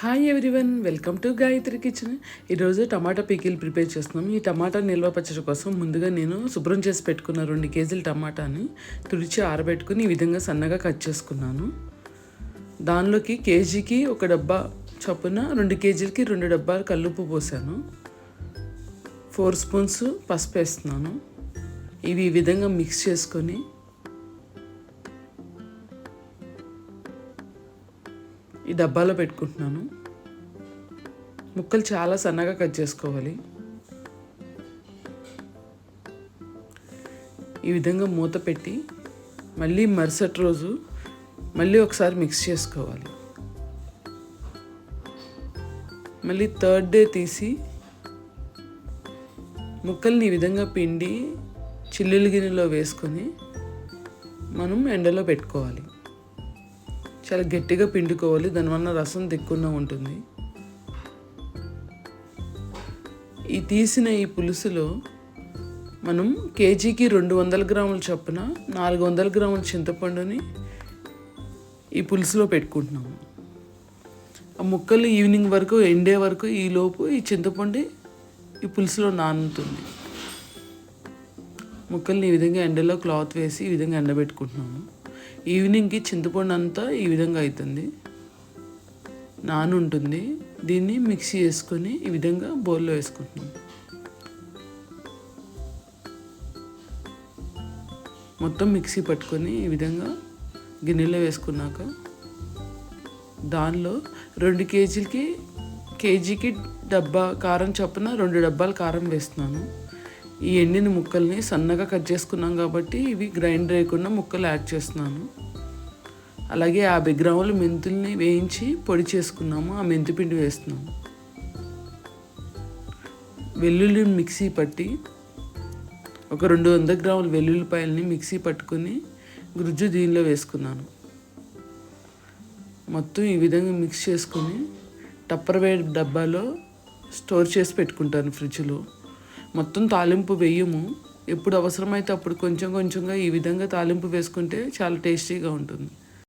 Hi everyone welcome to Gayatri kitchen ఈరోజు tomato pickle prepare చేస్తున్నాం. ఈ టమాటా నిల్వ పచ్చడి కోసం ముందుగా నేను శుభ్రం చేసి పెట్టుకున్న రెండు కేజీల టమాటాని తుడిచి ఆరబెట్టుకుని ఈ విధంగా సన్నగా కట్ చేసుకున్నాను. దానిలోకి కేజీకి ఒక డబ్బా చొప్పున రెండు కేజీలకి రెండు డబ్బాలు కల్లుపు పోసాను. ఫోర్ స్పూన్స్ పసుపు వేస్తున్నాను. ఇవి ఈ విధంగా మిక్స్ చేసుకొని ఈ డబ్బాలో పెట్టుకుంటున్నాను. ముక్కలు చాలా సన్నగా కట్ చేసుకోవాలి. ఈ విధంగా మూత పెట్టి మళ్ళీ మరుసటి రోజు మళ్ళీ ఒకసారి మిక్స్ చేసుకోవాలి. మళ్ళీ థర్డ్ డే తీసి ముక్కల్ని ఈ విధంగా పిండి చిల్లుల గిన్నెలో వేసుకొని మనం ఎండలో పెట్టుకోవాలి. చాలా గట్టిగా పిండుకోవాలి దానివల్ల రసం దిక్కున్న ఉంటుంది. ఈ తీసిన ఈ పులుసులో మనం కేజీకి రెండు వందల గ్రాముల చొప్పున నాలుగు వందల గ్రాముల చింతపండుని ఈ పులుసులో పెట్టుకుంటున్నాము. ఆ ముక్కలు ఈవినింగ్ వరకు ఎండే వరకు ఈ లోపు ఈ చింతపండు ఈ పులుసులో నానుతుంది. ముక్కల్ని ఈ విధంగా ఎండలో క్లాత్ వేసి ఈ విధంగా ఎండబెట్టుకుంటున్నాము. ఈవినింగ్కి చింతపండు అంతా ఈ విధంగా అవుతుంది. నాను ఉంటుంది. దీన్ని మిక్సీ చేసుకొని ఈ విధంగా బౌల్లో వేసుకుంటున్నాం. మొత్తం మిక్సీ పట్టుకొని ఈ విధంగా గిన్నెలో వేసుకున్నాక దానిలో రెండు కేజీలకి కేజీకి డబ్బా కారం చొప్పున రెండు డబ్బాలు కారం వేస్తున్నాను. ఈ ఎండిన ముక్కల్ని సన్నగా కట్ చేసుకున్నాం కాబట్టి ఇవి గ్రైండ్ చేయకుండా ముక్కలు యాడ్ చేస్తున్నాను. అలాగే యాభై గ్రాముల మెంతుల్ని వేయించి పొడి చేసుకున్నాము ఆ మెంతిపిండి వేస్తున్నాము వెల్లుల్లి మిక్సీ పట్టి ఒక రెండు వందల గ్రాముల వెల్లుల్లిపాయలని మిక్సీ పట్టుకొని గుజ్జు దీనిలో వేసుకున్నాను. మొత్తం ఈ విధంగా మిక్స్ చేసుకొని టప్పర్వేర్ డబ్బాలో స్టోర్ చేసి పెట్టుకుంటాను ఫ్రిడ్జ్లో. మొత్తం తాలింపు వేయము. ఎప్పుడు అవసరమైతే అప్పుడు కొంచెం కొంచెంగా ఈ విధంగా తాలింపు వేసుకుంటే చాలా టేస్టీగా ఉంటుంది.